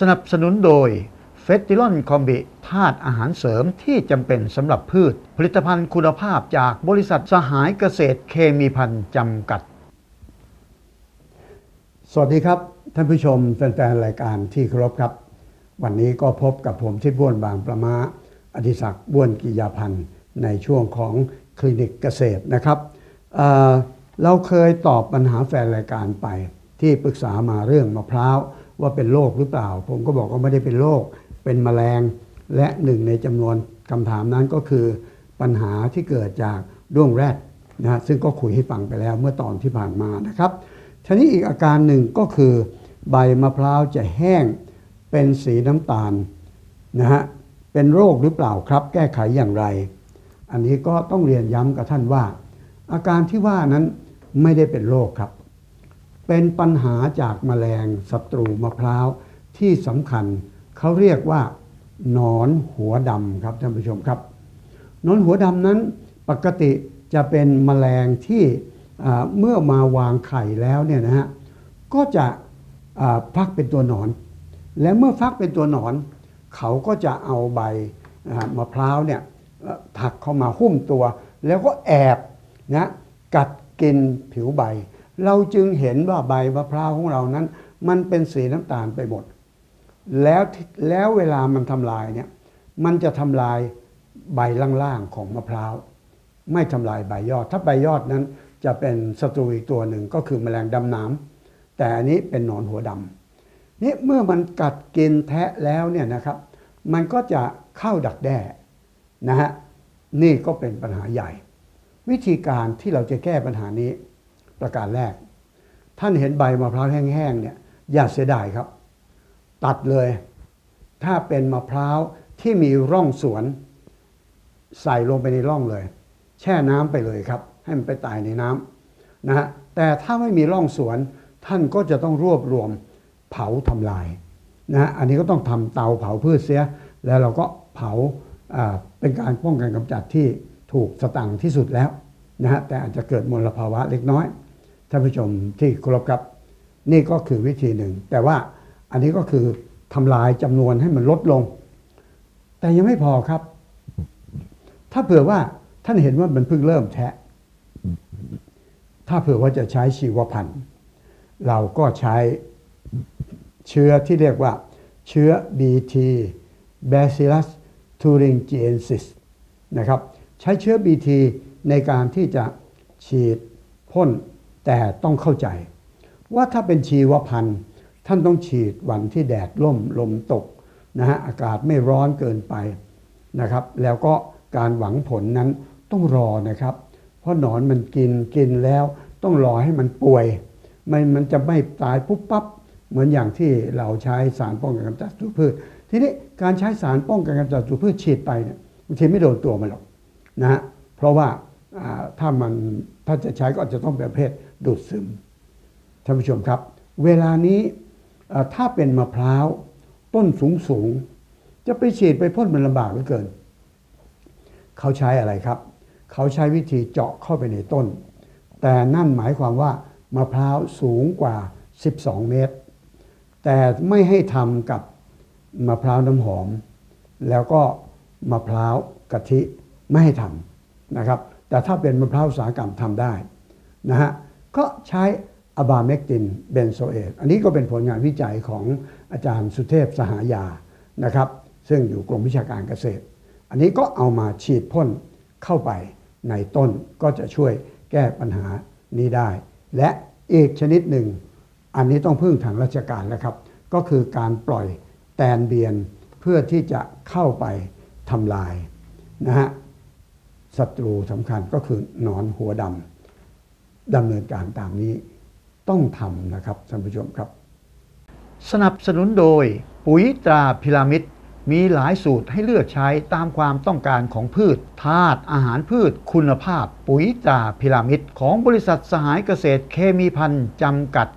สนับสนุนโดยเฟสติลอนคอมบิธาตุอาหารเสริมที่จำเป็นสำหรับพืช ผลิตภัณฑ์คุณภาพจากบริษัทสหายเกษตรเคมีพันธ์จำกัด สวัสดีครับ ท่านผู้ชมแฟนๆรายการที่เคารพครับ วันนี้ก็พบกับผมทิศบ้วนบางประมาอดิศักดิ์บ้วนกิยาพันธ์ในช่วงของคลินิกเกษตรนะครับเเราเคยตอบปัญหาแฟนรายการไปที่ปรึกษามาเรื่องมะพร้าว ว่าเป็นโรคหรือเปล่า ผมก็บอกว่าไม่ได้เป็นโรคเป็นแมลง และหนึ่งในจำนวนคำถามนั้นก็คือปัญหาที่เกิดจากด้วงแรดนะฮะซึ่งก็คุยให้ฟังไปแล้วเมื่อตอนที่ผ่านมานะครับทีนี้อีกอาการหนึ่งก็คือ ใบมะพร้าวจะแห้งเป็นสีน้ำตาลนะฮะเป็นโรคหรือเปล่าครับ แก้ไขอย่างไร อันนี้ก็ต้องเรียนย้ำกับท่านว่า อาการที่ว่านั้นไม่ได้เป็นโรคครับ เป็นปัญหาจากแมลงศัตรูมะพร้าวที่สำคัญเขาเรียกว่าหนอนหัวดำครับท่านผู้ชมครับหนอนหัวดำนั้นปกติจะเป็นแมลงที่เมื่อมาวางไข่แล้วเนี่ยนะฮะก็จะอ่าฟักเป็นตัวหนอน และเมื่อฟักเป็นตัวหนอน เขาก็จะเอาใบมะพร้าวเนี่ยถักเข้ามาหุ้มตัว แล้วก็แอบนะกัดกินผิวใบ เราจึงเห็นว่าใบมะพร้าวของเรานั้น มันเป็นสีน้ำตาลไปหมด แล้วแล้วเวลามันทำลายเนี่ยมันจะทำลายใบล่างๆของมะพร้าวไม่ทำลายใบยอด ถ้าใบยอดนั้นจะเป็นศัตรูอีกตัวหนึ่งก็คือแมลงดำน้ำแต่อันนี้เป็นหนอนหัวดำนี่เมื่อมันกัดกินแทะแล้วเนี่ยนะครับ มันก็จะเข้าดักแด้นะฮะนี่ก็เป็นปัญหาใหญ่ วิธีการที่เราจะแก้ปัญหานี้ ประการแรก ท่านเห็นใบมะพร้าวแห้งๆเนี่ยอย่าเสียดายครับ ตัดเลย ถ้าเป็นมะพร้าวที่มีร่องสวน ใส่ลงไปในร่องเลย แช่น้ำไปเลยครับ ให้มันไปตายในน้ำนะฮะแต่ถ้าไม่มีร่องสวนท่านก็จะต้องรวบรวมเผาทำลายนะฮะอันนี้ก็ต้องทำเตาเผาพืชเสีย แล้วเราก็เผาเป็นการป้องกันกำจัดที่ถูกสตังที่สุดแล้วนะฮะแต่อาจจะเกิดมลภาวะเล็กน้อย ท่านผู้ชมที่เคารพครับ นี่ก็คือวิธีหนึ่ง แต่ว่าอันนี้ก็คือทำลายจำนวนให้มันลดลง แต่ยังไม่พอครับ ถ้าเผื่อว่าท่านเห็นว่ามันเพิ่งเริ่มแทะ ถ้าเผื่อว่าจะใช้ชีวพันธุ์ เราก็ใช้เชื้อที่เรียกว่า เชื้อ BT Bacillus thuringiensis นะครับ ใช้เชื้อ BT ในการที่จะฉีดพ่น แต่ต้องเข้าใจ ว่าถ้าเป็นชีวพันธุ์ท่านต้องฉีดวันที่แดดร่มลมตกนะฮะอากาศไม่ร้อนเกินไปนะครับ แล้วก็การหวังผลนั้นต้องรอนะครับ เพราะหนอนมันกินกินแล้วต้องรอให้มันป่วยมันมันจะไม่ตายปุ๊บปั๊บเหมือนอย่างที่เราใช้สารป้องกันกำจัดศัตรูพืช ทีนี้การใช้สารป้องกันกำจัดศัตรูพืชฉีดไปเนี่ยบางทีไม่โดนตัวมันหรอกนะฮะเพราะว่า ถ้ามันถ้าจะใช้ก็จะต้องเป็นประเภทดูดซึมท่านผู้ชมครับ เวลานี้ถ้าเป็นมะพร้าวต้นสูงสูงจะไปฉีดไปพ่นมันลำบากเหลือเกิน เขาใช้อะไรครับ เขาใช้วิธีเจาะเข้าไปในต้น แต่นั่นหมายความว่ามะพร้าวสูงกว่า 12 เมตร แต่ไม่ให้ทำกับมะพร้าวน้ำหอม แล้วก็มะพร้าวกะทิไม่ให้ทำนะครับ แต่ถ้าเป็นมะพร้าวอุตสาหกรรมทำได้นะฮะก็ใช้อะบาเมกตินเบนโซเอตอันนี้ก็เป็นผลงานวิจัยของอาจารย์สุเทพสหายานะครับ ซึ่งอยู่กรมวิชาการเกษตร อันนี้ก็เอามาฉีดพ่นเข้าไปในต้นก็จะช่วยแก้ปัญหานี้ได้ และอีกชนิดหนึ่ง อันนี้ต้องพึ่งทางราชการแล้วครับ ก็คือการปล่อยแตนเบียนเพื่อที่จะเข้าไปทำลายนะฮะ ศัตรูสำคัญก็คือหนอนหัวดำดำเนินการตามนี้ต้องทำนะครับท่านผู้ชมครับ สนับสนุนโดย ปุ๋ยตราพิรามิดมีหลายสูตรให้เลือกใช้ตามความต้องการของพืชธาตุอาหารพืช คุณภาพ ปุ๋ยตราพิรามิดของบริษัทสหายเกษตรเคมีพันธ์จำกัด